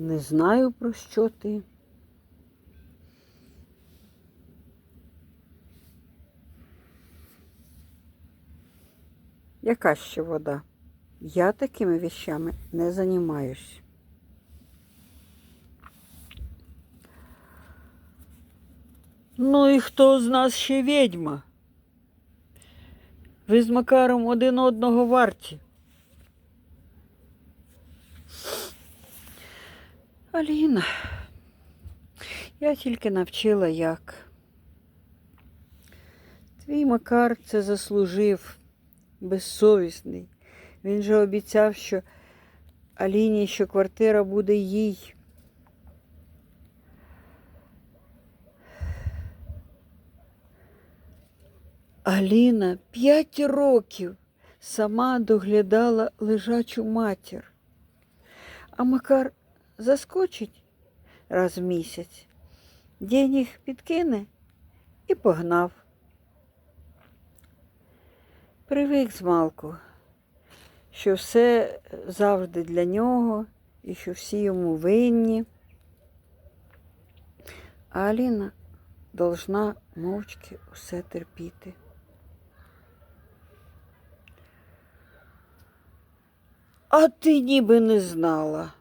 Не знаю, про що ти. Яка ще вода? Я такими вещами не займаюсь. Ну і хто з нас ще відьма? Ви з Макаром один одного варті. Аліна, я тільки навчила як. Твій Макар це заслужив безсовісний. Він же обіцяв, що Аліні, що квартира буде їй. Аліна п'ять років сама доглядала лежачу матір. А Макар заскочить раз в місяць, денег підкине і погнав. Привик змалку, що все завжди для нього і що всі йому винні. А Аліна должна мовчки усе терпіти. А ти ніби не знала.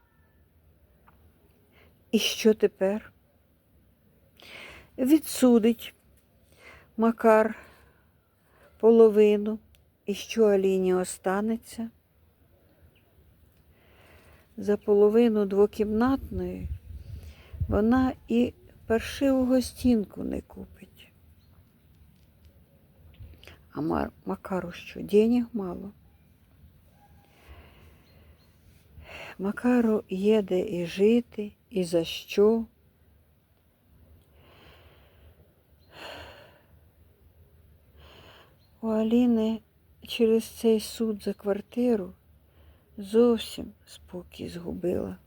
І що тепер? Відсудить Макар половину, і що Аліні останеться? За половину двокімнатної вона і паршиву гостінку не купить. А Макару що, денег мало? Макару є де і жити, і за що. У Аліни через цей суд за квартиру зовсім спокій згубила.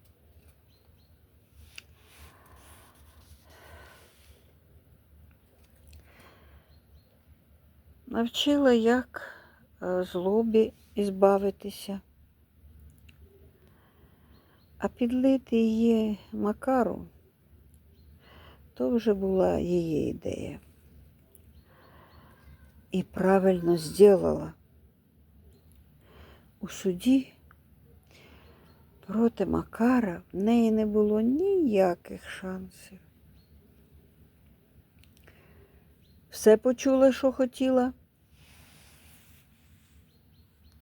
Навчила, як е, злобі ізбавитися. А підлити її Макару то вже була її ідея. І правильно зробила. У суді проти Макара в неї не було ніяких шансів. Все почула, що хотіла?